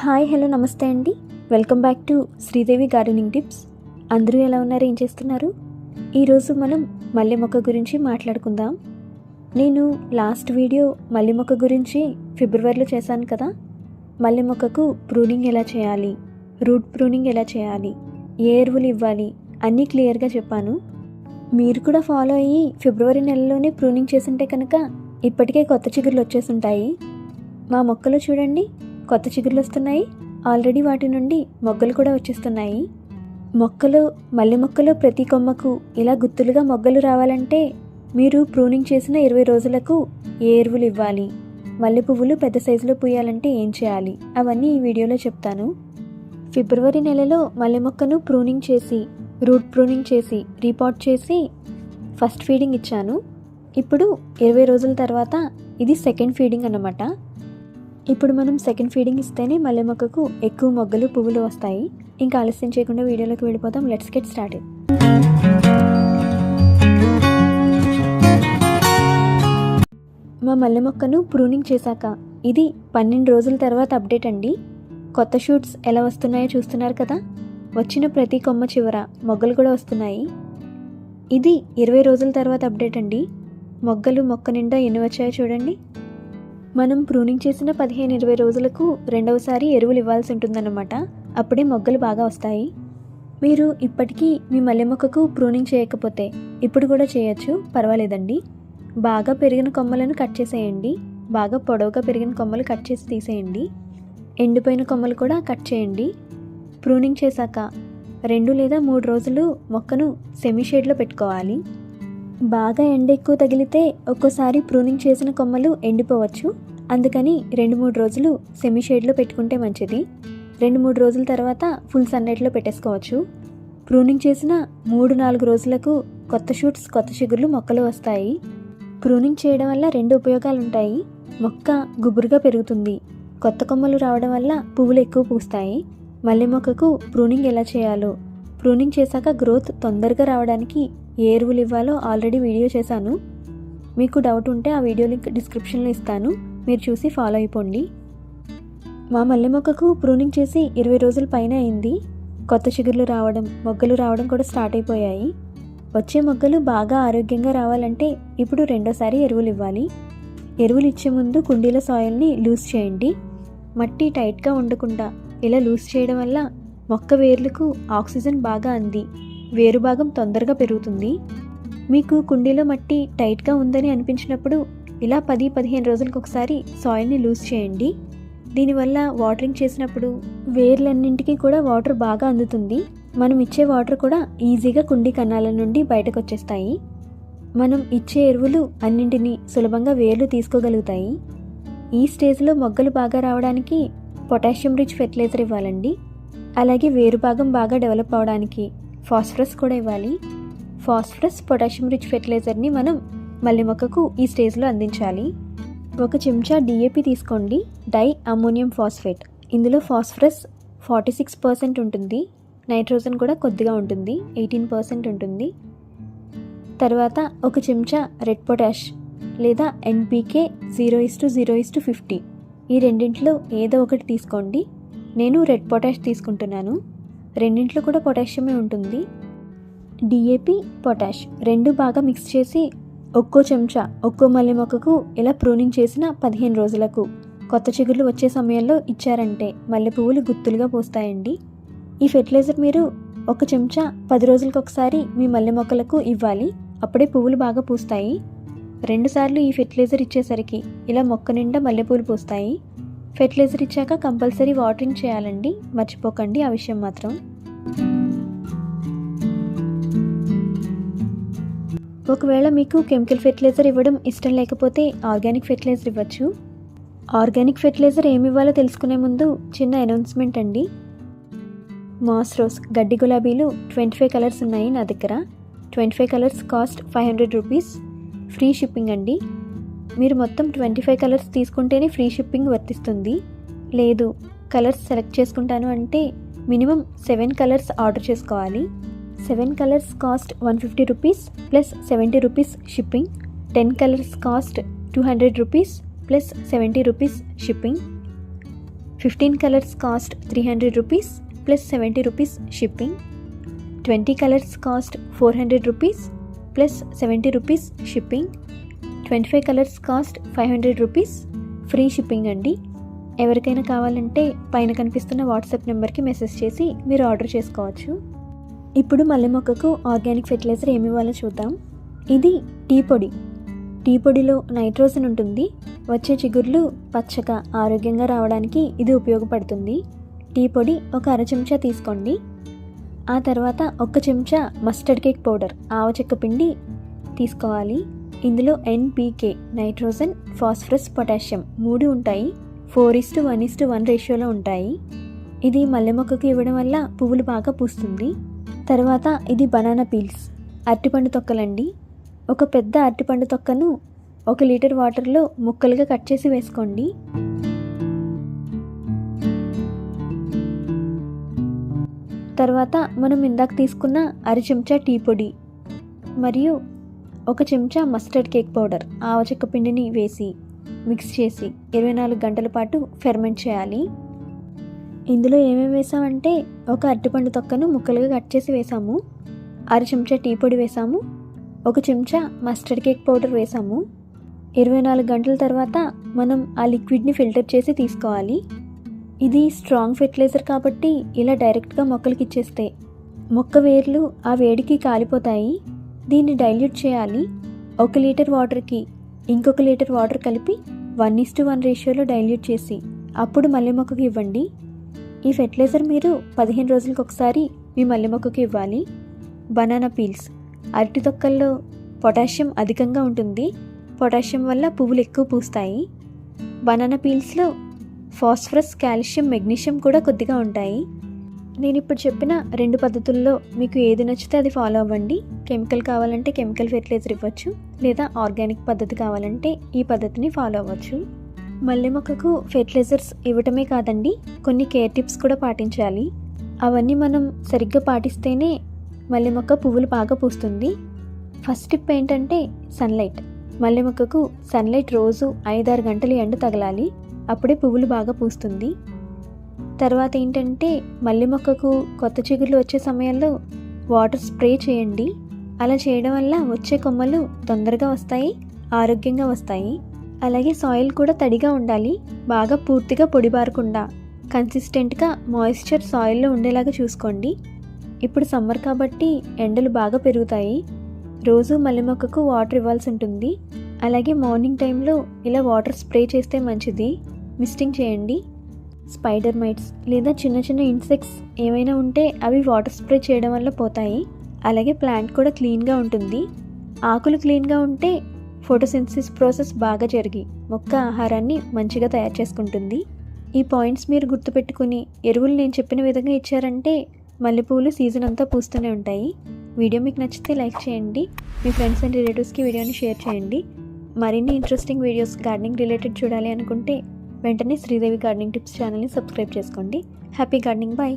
Hi hello నమస్తే అండి. Welcome back to Sridevi gardening tips. అందరూ ఎలా ఉన్నారు? ఏం చేస్తున్నారు? ఈరోజు మనం మల్లె మొక్క గురించి మాట్లాడుకుందాం. నేను లాస్ట్ వీడియో మల్లె మొక్క గురించి ఫిబ్రవరిలో చేశాను కదా. మల్లె మొక్కకు ప్రూనింగ్ ఎలా చేయాలి? రూట్ ప్రూనింగ్ ఎలా చేయాలి? ఏ ఎరువులు ఇవ్వాలి? అన్నీ క్లియర్గా చెప్పాను. మీరు కూడా ఫాలో అయ్యి ఫిబ్రవరి నెలలోనే ప్రూనింగ్ చేస్తుంటే కనుక ఇప్పటికే కొత్త చిగుర్లు వచ్చేసుంటాయి మా మొక్కలు చూడండి. కొత్త చిగుర్లు వస్తున్నాయి. ఆల్రెడీ వాటి నుండి మొగ్గలు కూడా వచ్చేస్తున్నాయి. మొక్కలు మల్లె మొక్కలు ప్రతి కొమ్మకు ఇలా గుత్తులుగా మొగ్గలు రావాలంటే మీరు ప్రూనింగ్ చేసిన ఇరవై రోజులకు ఏ ఎరువులు ఇవ్వాలి? మల్లె పువ్వులు పెద్ద సైజులో పూయాలంటే ఏం చేయాలి? అవన్నీ ఈ వీడియోలో చెప్తాను. ఫిబ్రవరి నెలలో మల్లె మొక్కను ప్రూనింగ్ చేసి రూట్ ప్రూనింగ్ చేసి రీపాట్ చేసి ఫస్ట్ ఫీడింగ్ ఇచ్చాను. ఇప్పుడు ఇరవై రోజుల తర్వాత ఇది సెకండ్ ఫీడింగ్ అన్నమాట. ఇప్పుడు మనం సెకండ్ ఫీడింగ్ ఇస్తేనే మల్లె మొక్కకు ఎక్కువ మొగ్గలు పువ్వులు వస్తాయి. ఇంకా ఆలస్యం చేయకుండా వీడియోలోకి వెళ్ళిపోతాం లెట్స్ గెట్ స్టార్ట్ మా మల్లె మొక్కను ప్రూనింగ్ చేశాక ఇది పన్నెండు రోజుల తర్వాత అప్డేట్ అండి. కొత్త షూట్స్ ఎలా వస్తున్నాయో చూస్తున్నారు కదా? వచ్చిన ప్రతి కొమ్మ చివర మొగ్గలు కూడా వస్తున్నాయి. ఇది ఇరవై రోజుల తర్వాత అప్డేట్ అండి. మొగ్గలు మొక్క నిండా ఎన్ని వచ్చాయో చూడండి. మనం ప్రూనింగ్ చేసిన పదిహేను ఇరవై రోజులకు రెండవసారి ఎరువులు ఇవ్వాల్సి ఉంటుందన్నమాట. అప్పుడే మొగ్గలు బాగా వస్తాయి. మీరు ఇప్పటికీ మీ మల్లె మొక్కకు ప్రూనింగ్ చేయకపోతే ఇప్పుడు కూడా చేయొచ్చు పర్వాలేదండి. బాగా పెరిగిన కొమ్మలను కట్ చేసేయండి. బాగా పొడవుగా పెరిగిన కొమ్మలు కట్ చేసి తీసేయండి. ఎండిపోయిన కొమ్మలు కూడా కట్ చేయండి. ప్రూనింగ్ చేశాక రెండు లేదా మూడు రోజులు మొక్కను సెమీ షేడ్లో పెట్టుకోవాలి. బాగా ఎండ ఎక్కువ తగిలితే ఒక్కోసారి ప్రూనింగ్ చేసిన కొమ్మలు ఎండిపోవచ్చు. అందుకని రెండు మూడు రోజులు సెమీ షేడ్లో పెట్టుకుంటే మంచిది. రెండు మూడు రోజుల తర్వాత ఫుల్ సన్లైట్లో పెట్టేసుకోవచ్చు. ప్రూనింగ్ చేసిన మూడు నాలుగు రోజులకు కొత్త షూట్స్ కొత్త చిగుర్లు మొక్కలు వస్తాయి. ప్రూనింగ్ చేయడం వల్ల రెండు ఉపయోగాలు ఉంటాయి మొక్క గుబురుగా పెరుగుతుంది. కొత్త కొమ్మలు రావడం వల్ల పువ్వులు ఎక్కువ పూస్తాయి. మల్లె మొక్కకు ప్రూనింగ్ ఎలా చేయాలో. ప్రూనింగ్ చేశాక గ్రోత్ తొందరగా రావడానికి ఏ ఎరువులు ఇవ్వాలో ఆల్రెడీ వీడియో చేశాను. మీకు డౌట్ ఉంటే ఆ వీడియో లింక్ డిస్క్రిప్షన్లో ఇస్తాను. మీరు చూసి ఫాలో అయిపోండి. మా మల్లె మొక్కకు ప్రూనింగ్ చేసి ఇరవై రోజుల పైన అయింది. కొత్త చిగుర్లు రావడం మొగ్గలు రావడం కూడా స్టార్ట్ అయిపోయాయి. వచ్చే మొగ్గలు బాగా ఆరోగ్యంగా రావాలంటే ఇప్పుడు రెండోసారి ఎరువులు ఇవ్వాలి. ఎరువులు ఇచ్చే ముందు కుండీల సాయిల్ని లూజ్ చేయండి. మట్టి టైట్గా ఉండకుండా ఇలా లూజ్ చేయడం వల్ల మొక్క వేర్లకు ఆక్సిజన్ బాగా అంది. వేరు భాగం తొందరగా పెరుగుతుంది. మీకు కుండీలో మట్టి టైట్గా ఉందని అనిపించినప్పుడు ఇలా పది పదిహేను రోజులకు ఒకసారి సాయిల్ని లూజ్ చేయండి. దీనివల్ల వాటరింగ్ చేసినప్పుడు వేర్లన్నింటికి కూడా వాటర్ బాగా అందుతుంది. మనం ఇచ్చే వాటర్ కూడా ఈజీగా కుండీ కన్నాల నుండి బయటకు వచ్చేస్తాయి మనం ఇచ్చే ఎరువులు అన్నింటినీ సులభంగా వేర్లు తీసుకోగలుగుతాయి. ఈ స్టేజ్లో మొగ్గలు బాగా రావడానికి పొటాషియం రిచ్ ఫెర్టిలైజర్ ఇవ్వాలండి. అలాగే వేరు భాగం బాగా డెవలప్ అవడానికి ఫాస్ఫరస్ కూడా ఇవ్వాలి. ఫాస్ఫరస్ పొటాషియం రిచ్ ఫెర్టిలైజర్ని మనం మల్లె మొక్కకు ఈ స్టేజ్లో అందించాలి. ఒక చెంచా డిఏపి తీసుకోండి. Di ammonium phosphate. ఇందులో ఫాస్ఫరస్ ఫార్టీ సిక్స్ పర్సెంట్ ఉంటుంది. నైట్రోజన్ కూడా కొద్దిగా ఉంటుంది. ఎయిటీన్ పర్సెంట్ ఉంటుంది. తర్వాత ఒక చెంచా రెడ్ పొటాష్ లేదా NPK zero is to zero is to fifty. ఈ రెండింటిలో ఏదో ఒకటి తీసుకోండి. నేను రెడ్ పొటాష్ తీసుకుంటున్నాను. రెండింటిలో కూడా పొటాషియమే ఉంటుంది. డిఏపి పొటాష్ రెండు బాగా మిక్స్ చేసి ఒక్కో చెంచా ఒక్కో మల్లె మొక్కకు ఇలా ప్రూనింగ్ చేసిన పదిహేను రోజులకు కొత్త చిగుర్లు వచ్చే సమయంలో ఇచ్చారంటే మల్లె పువ్వులు గుత్తులుగా పూస్తాయండి. ఈ ఫెర్టిలైజర్ మీరు ఒక చెంచా పది రోజులకు ఒకసారి మీ మల్లె మొక్కలకు ఇవ్వాలి. అప్పుడే పువ్వులు బాగా పూస్తాయి. రెండుసార్లు ఈ ఫెర్టిలైజర్ ఇచ్చేసరికి ఇలా మొక్క నిండా మల్లెపూలు పూస్తాయి. ఫెర్టిలైజర్ ఇచ్చాక కంపల్సరీ వాటరింగ్ చేయాలండి. మర్చిపోకండి ఆ విషయం మాత్రం. ఒకవేళ మీకు కెమికల్ ఫెర్టిలైజర్ ఇవ్వడం ఇష్టం లేకపోతే ఆర్గానిక్ ఫెర్టిలైజర్ ఇవ్వచ్చు. ఆర్గానిక్ ఫెర్టిలైజర్ ఏమి ఇవ్వాలో తెలుసుకునే ముందు చిన్న అనౌన్స్మెంట్ అండి. మాస్ రోస్ గడ్డి గులాబీలు ట్వంటీ ఫైవ్ కలర్స్ ఉన్నాయి నా దగ్గర. Twenty five colours cost five hundred rupees. Free shipping అండి. మీరు మొత్తం ట్వంటీ ఫైవ్ కలర్స్ తీసుకుంటేనే ఫ్రీ షిప్పింగ్ వర్తిస్తుంది. లేదు కలర్స్ సెలెక్ట్ చేసుకుంటాను అంటే మినిమం సెవెన్ కలర్స్ ఆర్డర్ చేసుకోవాలి. Seven colours cost one fifty rupees plus seventy rupees shipping. Ten colours cost two hundred rupees plus seventy rupees shipping. Fifteen colours cost three hundred rupees plus seventy rupees shipping. Twenty colours cost four hundred rupees plus seventy rupees shipping. Twenty five colours cost five hundred rupees. Free shipping అండి. ఎవరికైనా కావాలంటే పైన కనిపిస్తున్న WhatsApp నెంబర్కి message చేసి మీరు order చేసుకోవచ్చు. ఇప్పుడు మల్లె మొక్కకు ఆర్గానిక్ ఫెర్టిలైజర్ ఏమి ఇవ్వాలో చూద్దాం. ఇది టీ పొడి. టీ పొడిలో నైట్రోజన్ ఉంటుంది. వచ్చే చిగుర్లు పచ్చగా ఆరోగ్యంగా రావడానికి ఇది ఉపయోగపడుతుంది. టీ పొడి ఒక అర చెంచా తీసుకోండి. ఆ తర్వాత ఒక చెంచా మస్టర్డ్ కేక్ పౌడర్ ఆవచెక్క పిండి తీసుకోవాలి. ఇందులో ఎన్పికే నైట్రోజన్ ఫాస్ఫరస్ పొటాషియం మూడు ఉంటాయి. Four is to one is to one రేషియోలో ఉంటాయి. ఇది మల్లె మొక్కకు ఇవ్వడం వల్ల పువ్వులు బాగా పూస్తుంది. తర్వాత ఇది బనానా పీల్స్ అరటిపండు తొక్కలండి. ఒక పెద్ద అరటిపండు తొక్కను ఒక లీటర్ వాటర్లో ముక్కలుగా కట్ చేసి వేసుకోండి. తర్వాత మనం ఇందాక తీసుకున్న అర చెంచా టీ పొడి మరియు ఒక చెంచా మస్టర్డ్ కేక్ పౌడర్ ఆవచెక్క పిండిని వేసి మిక్స్ చేసి ఇరవై నాలుగు గంటల పాటు ఫెర్మెంట్ చేయాలి. ఇందులో ఏమేమి వేసామంటే ఒక అరటిపండు తొక్కను ముక్కలుగా కట్ చేసి వేసాము. అర చెంచా టీ పొడి వేసాము. ఒక చెంచా మస్టర్డ్ కేక్ పౌడర్ వేసాము. ఇరవై నాలుగు గంటల తర్వాత మనం ఆ లిక్విడ్ని ఫిల్టర్ చేసి తీసుకోవాలి. ఇది స్ట్రాంగ్ ఫెర్టిలైజర్ కాబట్టి ఇలా డైరెక్ట్గా మొక్కలకి ఇచ్చేస్తే మొక్క వేర్లు ఆ వేడికి కాలిపోతాయి. దీన్ని డైల్యూట్ చేయాలి. ఒక లీటర్ వాటర్కి ఇంకొక లీటర్ వాటర్ కలిపి వన్ ఇస్ టు వన్ రేషియోలో డైల్యూట్ చేసి అప్పుడు మల్లె మొక్కకి ఇవ్వండి. ఈ ఫెర్టిలైజర్ మీరు పదిహేను రోజులకు ఒకసారి మీ మల్లె మొక్కకి ఇవ్వాలి. బనానా పీల్స్ అరటి తొక్కల్లో పొటాషియం అధికంగా ఉంటుంది. పొటాషియం వల్ల పువ్వులు ఎక్కువ పూస్తాయి. బనానా పీల్స్లో ఫాస్ఫరస్ కాల్షియం మెగ్నీషియం కూడా కొద్దిగా ఉంటాయి. నేను ఇప్పుడు చెప్పిన రెండు పద్ధతుల్లో మీకు ఏది నచ్చితే అది ఫాలో అవ్వండి. కెమికల్ కావాలంటే కెమికల్ ఫెర్టిలైజర్ ఇవ్వచ్చు. లేదా ఆర్గానిక్ పద్ధతి కావాలంటే ఈ పద్ధతిని ఫాలో అవ్వచ్చు. మల్లె మొక్కకు ఫెర్టిలైజర్స్ ఇవ్వటమే కాదండి కొన్ని కేర్ టిప్స్ కూడా పాటించాలి. అవన్నీ మనం సరిగ్గా పాటిస్తేనే మల్లె మొక్క పువ్వులు బాగా పూస్తుంది. ఫస్ట్ టిప్ ఏంటంటే సన్లైట్ మల్లె మొక్కకు సన్లైట్ రోజు ఐదారు గంటలు ఎండ తగలాలి. అప్పుడే పువ్వులు బాగా పూస్తుంది. తర్వాత ఏంటంటే మల్లె మొక్కకు కొత్త చిగుర్లు వచ్చే సమయంలో వాటర్ స్ప్రే చేయండి. అలా చేయడం వల్ల వచ్చే కొమ్మలు తొందరగా వస్తాయి ఆరోగ్యంగా వస్తాయి. అలాగే సాయిల్ కూడా తడిగా ఉండాలి బాగా పూర్తిగా పొడిబారకుండా కన్సిస్టెంట్గా మాయిశ్చర్ సాయిల్లో ఉండేలాగా చూసుకోండి. ఇప్పుడు సమ్మర్ కాబట్టి ఎండలు బాగా పెరుగుతాయి. రోజు మల్లె మొక్కకు వాటర్ ఇవ్వాల్సి ఉంటుంది. అలాగే మార్నింగ్ టైంలో ఇలా వాటర్ స్ప్రే చేస్తే మంచిది. మిస్టింగ్ చేయండి. స్పైడర్ మైట్స్ లేదా చిన్న చిన్న ఇన్సెక్ట్స్ ఏమైనా ఉంటే అవి వాటర్ స్ప్రే చేయడం వల్ల పోతాయి. అలాగే ప్లాంట్ కూడా క్లీన్గా ఉంటుంది. ఆకులు క్లీన్గా ఉంటే ఫోటోసింథసిస్ ప్రాసెస్ బాగా జరిగి మొక్క ఆహారాన్ని మంచిగా తయారు చేసుకుంటుంది. ఈ పాయింట్స్ మీరు గుర్తుపెట్టుకుని ఎరువులు నేను చెప్పిన విధంగా ఇచ్చారంటే మల్లెపూలు సీజన్ అంతా పూస్తూనే ఉంటాయి. వీడియో మీకు నచ్చితే లైక్ చేయండి. మీ ఫ్రెండ్స్ అండ్ రిలేటివ్స్కి వీడియోని షేర్ చేయండి. మరిన్ని ఇంట్రెస్టింగ్ వీడియోస్ గార్డెనింగ్ రిలేటెడ్ చూడాలి అనుకుంటే వెంటనే శ్రీదేవి గార్డెనింగ్ టిప్స్ ఛానల్ని సబ్స్క్రైబ్ చేసుకోండి. Happy gardening. బాయ్